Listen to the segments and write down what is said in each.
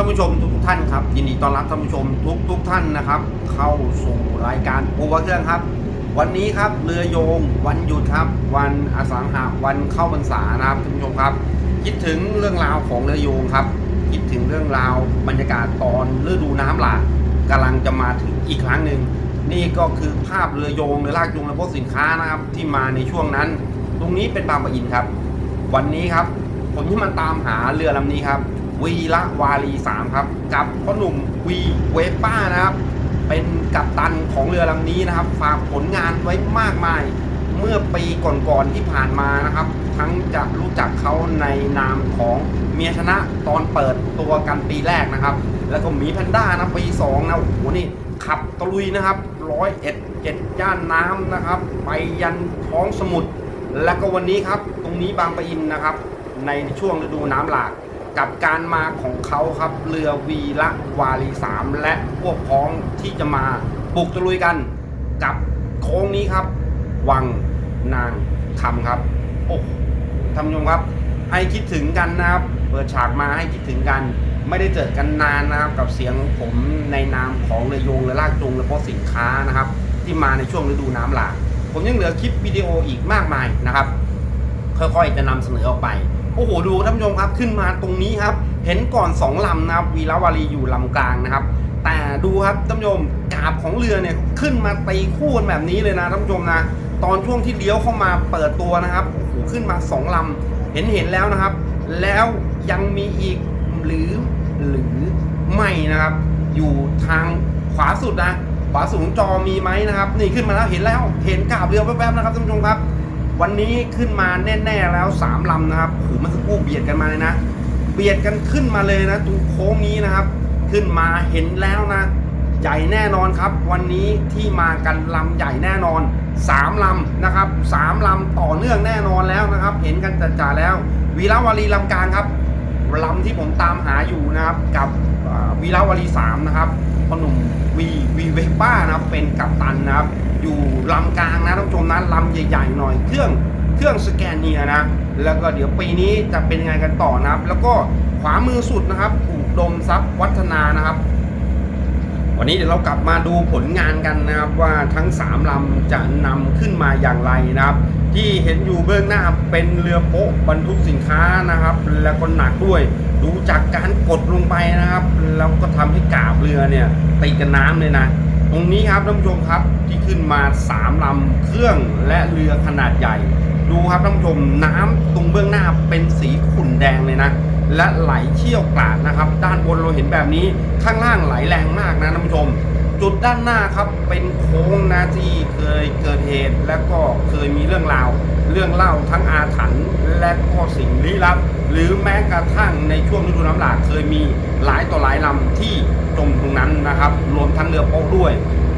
ท่านผู้ชมทุกท่านครับ ยินดีต้อนรับท่านผู้ชมทุกทุกท่านนะครับ เข้าสู่รายการปูวะเครื่องครับ วันนี้ครับเรือโยง วันหยุดครับ วันอสังหาวันเข้าพรรษานะครับท่านผู้ชมครับ คิดถึงเรื่องราวของเรือโยงครับ คิดถึงเรื่องราวบรรยากาศตอนฤดูน้ำหลากกำลังจะมาถึงอีกครั้งหนึ่งนี่ก็คือภาพเรือโยงเรือลากจูงและพวกสินค้านะครับที่มาในช่วงนั้น ตรงนี้เป็นบางปะอินครับ วันนี้ครับผมที่มันตามหาเรือลำนี้ครับ วีละวารี3ครับ กับพ่อหนุ่มวีเวป้านะครับ เป็นกัปตันของเรือลำนี้นะครับ ฝากผลงานไว้มากมาย เมื่อปีก่อนๆที่ผ่านมานะครับ ทั้งจะรู้จักเขาในนามของเมียชนะตอนเปิดตัวกันปีแรกนะครับ แล้วก็หมีแพนด้านะปี2นะโอ้โหนี่ขับตะลุยนะครับร้อยเอ็ดเจ็ดย่านน้ำนะครับ ไปยันท้องสมุทรแล้วก็วันนี้ครับ ตรงนี้บางปะอินนะครับ ในช่วงฤดูน้ำหลาก กับการมาของเขาครับเรือวีละวารีสามและพวกพ้องที่จะมาบุกตะลุยกัน กับโค้งนี้ครับ วังนางคำครับ โอ้ท่านผู้ชมครับให้คิดถึงกันนะครับ เปิดฉากมาให้คิดถึงกัน ไม่ได้เจอกันนานนะครับ กับเสียงผมในนามของเรือโยงเรือลากจูงและพวกสินค้านะครับ ที่มาในช่วงฤดูน้ำหลากผมยังเหลือคลิปวิดีโออีกมากมายนะครับ ค่อยๆจะนำเสนอออกไป อ้โหดูท่านผู้ชมครับขึ้นมาตรงนี้ครับ เห็นก่อนสองลำนะครับวีรวารีอยู่ลำกลางนะครับ แต่ดูครับท่านผู้ชมกาบของเรือเนี่ยขึ้นมาตีคู่กันแบบนี้เลยนะท่านผู้ชมนะตอนช่วงที่เลี้ยวเข้ามาเปิดตัวนะครับโอ้โหขึ้นมาสองลำเห็นเห็นแล้วนะครับ แล้วยังมีอีกหรือหรือไม่นะครับ อยู่ทางขวาสุดนะขวาสุดของจอมีไหมนะครับ นี่ขึ้นมาแล้วเห็นแล้วเห็นกาบเรือแวบๆนะครับท่านผู้ชมครับ วันนี้ขึ้นมาแน่ๆแล้วสามลำนะครับโอ้โหมันสักครู่เบียดกันมาเลยนะ เบียดกันขึ้นมาเลยนะตรงโค้งนี้นะครับ ขึ้นมาเห็นแล้วนะ ใหญ่แน่นอนครับ วันนี้ที่มากันลำใหญ่แน่นอนสามลำนะครับสามลำต่อเนื่องแน่นอนแล้วนะครับ เห็นกันจ่าแล้ว วีรวารีลำกลางครับลำที่ผมตามหาอยู่นะครับ กับวีรวารีสามนะครับ พ่อหนุ่มวีวีเวป้านะครับเป็นกัปตันนะครับ อยู่ลำกลางนะท่านผู้ชมนะลำใหญ่ๆหน่อยเครื่องเครื่องสแกนเนียนะ แล้วก็เดี๋ยวปีนี้จะเป็นยังไงกันต่อนะครับ แล้วก็ขวามือสุดนะครับอุดมทรัพย์วัฒนานะครับ วันนี้เดี๋ยวเรากลับมาดูผลงานกันนะครับว่าทั้ง 3 ลำจะนำขึ้นมาอย่างไรนะครับ ที่เห็นอยู่เบื้องหน้าเป็นเรือโป๊ะบรรทุกสินค้านะครับ แล้วก็หนักด้วย ดูจากการกดลงไปนะครับแล้วก็ทำให้กาบเรือเนี่ยติดกับน้ำเลยนะ ตรงนี้ครับท่านผู้ชมครับที่ขึ้นมา 3 ลำเครื่องและเรือขนาดใหญ่ ดูครับท่านผู้ชมน้ำตรงเบื้องหน้าเป็นสีขุ่นแดงเลยนะ และไหลเชี่ยวกราดนะครับ ด้านบนเราเห็นแบบนี้ข้างล่างไหลแรงมากนะท่านผู้ชม จุดด้านหน้าครับเป็นโค้งนะที่เคยเกิดเหตุ และก็เคยมีเรื่องราว เรื่องเล่าทั้งอาถรรพ์และก็สิ่งลี้ลับ หรือแม้กระทั่งในช่วงฤดูน้ำหลากเคยมีหลายต่อหลายลำที่จมตรงนั้นนะครับ รวมทั้งเรือโป๊ะด้วย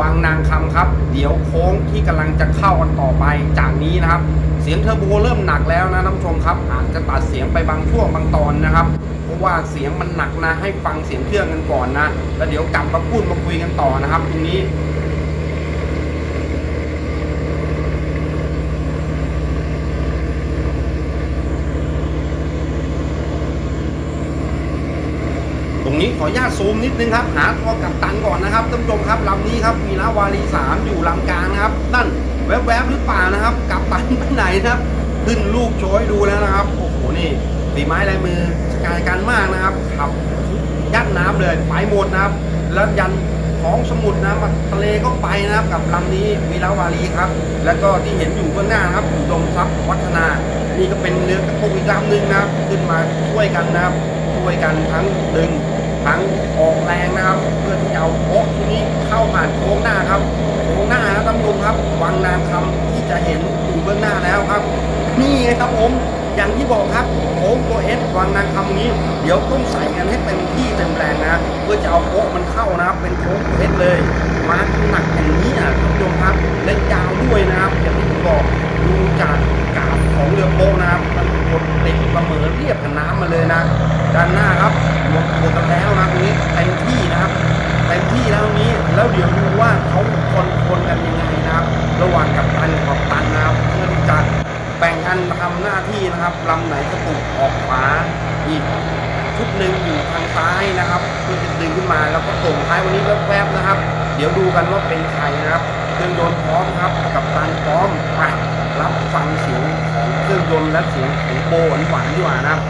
วังนางคำครับ เดี๋ยวโค้งที่กำลังจะเข้ากันต่อไปจากนี้นะครับ เสียงเทอร์โบเริ่มหนักแล้วนะท่านผู้ชมครับ อาจจะตัดเสียงไปบางช่วงบางตอนนะครับ เพราะว่าเสียงมันหนักนะให้ฟังเสียงเครื่องกันก่อนนะ แล้วเดี๋ยวกลับมาพูดมาคุยกันต่อนะครับตรงนี้ ต รงนี้ขออนุญาตซูมนิดนึงครับ หาตัวกัปตันก่อนนะครับท่านผู้ชมครับลำนี้ครับวีราวารีสามอยู่ลำกลางนะครับนั่นแวบๆหรือเปล่านะครับกัปตันไปไหนนะครับ ขึ้นลูกโชยดูแล้วนะครับโอ้โหนี่ฝีไม้ลายมือสกายกันมากนะครับขับยัดน้ำเลยไปหมดนะครับ แล้วยันท้องสมุทรนะมาทะเลก็ไปนะครับกับลำนี้วีราวารีครับ แล้วก็ที่เห็นอยู่เบื้องหน้านครับอุดมทรัพย์วัฒนา นี่ก็เป็นเรือกระพงอีกลำหนึ่งนะครับ ขึ้นมาช่วยกันนะครับช่วยกันทั้งดึง ทั้งออกแรงนะครับ เพื่อที่จะเอาโค้งทีนี้เข้าผ่านโค้งหน้าครับโค้งหน้านะท่านผู้ชมครับวังนางคำที่จะเห็นอยู่เบื้องหน้าแล้วครับ นี่ไงครับผมอย่างที่บอกครับโค้งตัวเอสวังนางคำนี้ เดี๋ยวต้องใส่กันให้เต็มที่เต็มแรงนะ เพื่อจะเอาโค้งมันเข้านะครับ เป็นโค้งตัวเอสเลย มาหนักอย่างนี้อะท่านผู้ชมครับเล่นยาวด้วยนะครับอย่างที่ผมบอกดูจากกาบของเรือโป๊นะครับ เพื่อจะดึงขึ้นมาแล้วก็ส่งท้ายวันนี้แวบๆนะครับ เดี๋ยวดูกันว่าเป็นใครนะครับเครื่องยนต์พร้อมครับกับตันพร้อมไปรับฟังเสียงของเครื่องยนต์และเสียงของโบหวานๆดีกว่านะครับ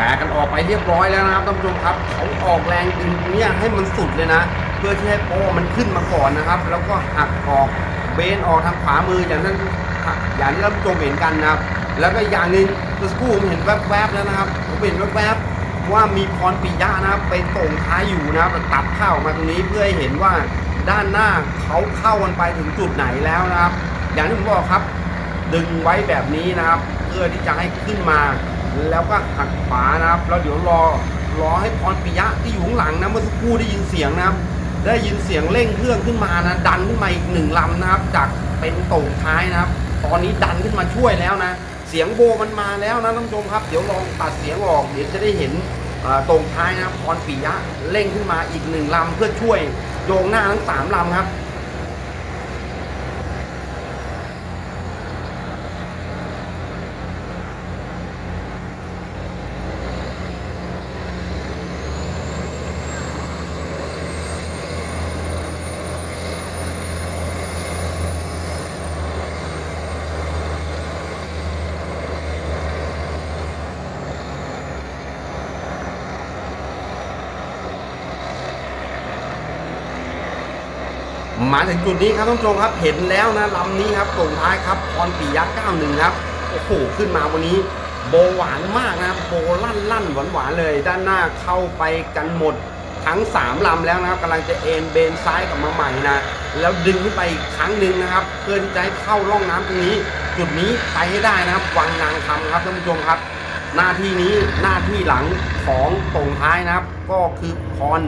แผลกันออกไปเรียบร้อยแล้วนะครับท่านผู้ชมครับเขาออกแรงดึงเนี่ยให้มันสุดเลยนะ เพื่อที่ให้โป้มันขึ้นมาก่อนนะครับ แล้วก็หักออกเบนออกทางขวามืออย่างนั้นอย่างที่ท่านผู้ชมเห็นกันนะครับ แล้วก็อย่างหนึ่งเมื่อสักครู่ผมเห็นแวบๆแล้วนะครับผมเห็นแวบๆว่ามีพรปิยะนะครับไปส่งท้ายอยู่นะครับตัดเข้ามาตรงนี้เพื่อให้เห็นว่าด้านหน้าเขาเข้ากันไปถึงจุดไหนแล้วนะครับ อย่างที่ผมบอกครับ ดึงไว้แบบนี้นะครับ เพื่อที่จะให้ขึ้นมา แล้วก็หักขวานะครับแล้วเดี๋ยวรอรอให้พรปิยะที่อยู่ข้างหลังนะเมื่อสักครู่ได้ยินเสียงนะครับ ได้ยินเสียงเร่งเครื่องขึ้นมานะดันขึ้นมาอีกหนึ่งลำนะครับ จากเป็นต่งท้ายนะครับ ตอนนี้ดันขึ้นมาช่วยแล้วนะ เสียงโบมันมาแล้วนะท่านผู้ชมครับ เดี๋ยวลองตัดเสียงออกเดี๋ยวจะได้เห็นต่งท้ายนะครับพรปิยะเร่งขึ้นมาอีกหนึ่งลำเพื่อช่วยโยงหน้าทั้งสามลำครับ มาถึงจุดนี้ครับท่านผู้ชมครับ เห็นแล้วนะลำนี้ครับส่งท้ายครับพรปิยะ91 ครับ โอ้โห ขึ้นมาวันนี้ โบหวานมากนะโบลั่นลั่นหวานหวานเลย ด้านหน้าเข้าไปกันหมดทั้ง 3 ลำแล้วนะครับกำลังจะเอ็นเบนซ้ายกลับมาใหม่นะ แล้วดึงขึ้นไปอีกครั้งหนึ่งนะครับ เพื่อที่จะให้เข้าร่องน้ำตรงนี้ จุดนี้ไปให้ได้นะครับ วังนางคำครับท่านผู้ชมครับ หน้าที่นี้หน้าที่หลังของส่งท้ายนะครับ ก็คือพร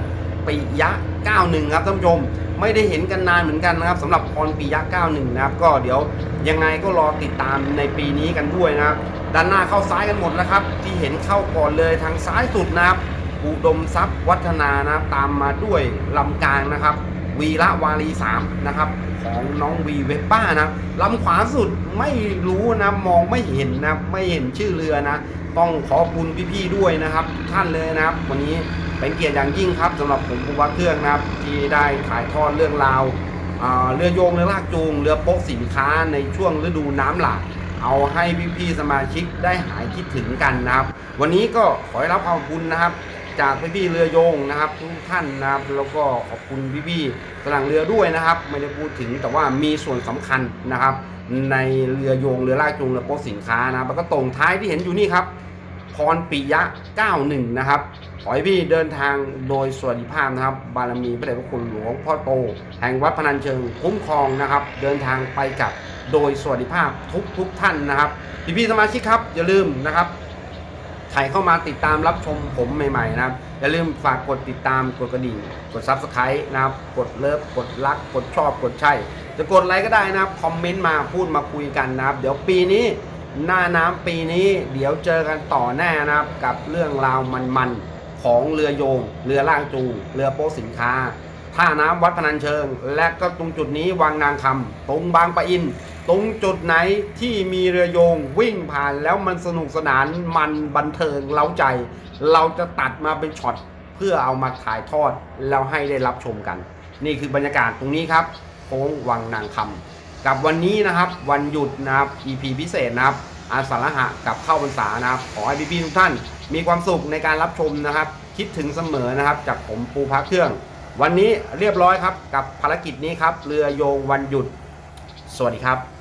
ปิยะ 91 ครับท่านผู้ชม ไม่ได้เห็นกันนานเหมือนกันนะครับสำหรับพรปิยะ91 นะครับ ก็เดี๋ยวยังไงก็รอติดตามในปีนี้กันด้วยนะครับ ด้านหน้าเข้าซ้ายกันหมดแล้วครับ ที่เห็นเข้าก่อนเลยทางซ้ายสุดนะครับ อุดมทรัพย์วัฒนานะครับตามมาด้วยลำกลางนะครับ วีระวารี3นะครับของน้องวีเวปป้านะลำขวาสุดไม่รู้นะมองไม่เห็นนะไม่เห็นชื่อเรือนะ ต้องขอบคุณพี่ๆด้วยนะครับ ท่านเลยนะครับ วันนี้ เป็นเกียรติอย่างยิ่งครับสำหรับผมภูวัฒเครื่องนะครับที่ได้ถ่ายทอดเรื่องราวเรือโยงเรือลากจูงเรือโป๊ะสินค้าในช่วงฤดูน้ำหลากเอาให้พี่ๆสมาชิกได้หายคิดถึงกันนะครับ วันนี้ก็ขอให้รับความคุณนะครับจากพี่ๆเรือโยงนะครับทุกท่านนะครับแล้วก็ขอบคุณพี่ๆกำลังเรือด้วยนะครับ ไม่ได้พูดถึงแต่ว่ามีส่วนสำคัญนะครับ ในเรือโยงเรือลากจูงเรือโป๊ะสินค้านะครับแล้วก็ตรงท้ายที่เห็นอยู่นี่ครับ พรปิยะ 91 นะครับ ขอให้พี่เดินทางโดยสวัสดิภาพนะครับ บารมีพระเดชพระคุณหลวงพ่อโต แห่งวัดพนัญเชิงคุ้มครองนะครับ เดินทางไปกับโดยสวัสดิภาพทุกทุกท่านนะครับ พี่พี่สมาชิกครับ อย่าลืมนะครับใครเข้ามาติดตามรับชมผมใหม่ๆนะครับ อย่าลืมฝากกดติดตามกดกระดิ่ง กดซับสไครต์นะครับ กดเลิฟกดรัก กดชอบกดใช่จะกดอะไรก็ได้นะครับ คอมเมนต์มาพูดมาคุยกันนะครับ เดี๋ยวปีนี้ หน้าน้ำปีนี้เดี๋ยวเจอกันต่อแน่นะครับ กับเรื่องราวมันๆ ของเรือโยง เรือล่างจูงเรือโป๊สินค้าท่าน้ำวัดพนัญเชิง และก็ตรงจุดนี้วังนางคำตรงบางปะอิน ตรงจุดไหนที่มีเรือโยงวิ่งผ่านแล้วมันสนุกสนานมันบันเทิงเล้าใจ เราจะตัดมาเป็นช็อตเพื่อเอามาถ่ายทอดแล้วให้ได้รับชมกัน นี่คือบรรยากาศตรงนี้ครับขค้งวังนางคำ กับวันนี้นะครับวันหยุดนะครับ EP พิเศษนะครับอาสาฬหะกับเข้าพรรษานะครับขอให้พี่ๆทุกท่าน มีความสุขในการรับชมนะครับ คิดถึงเสมอนะครับ จากผมปูพักเครื่อง วันนี้เรียบร้อยครับ กับภารกิจนี้ครับ เรือโยงวันหยุด สวัสดีครับ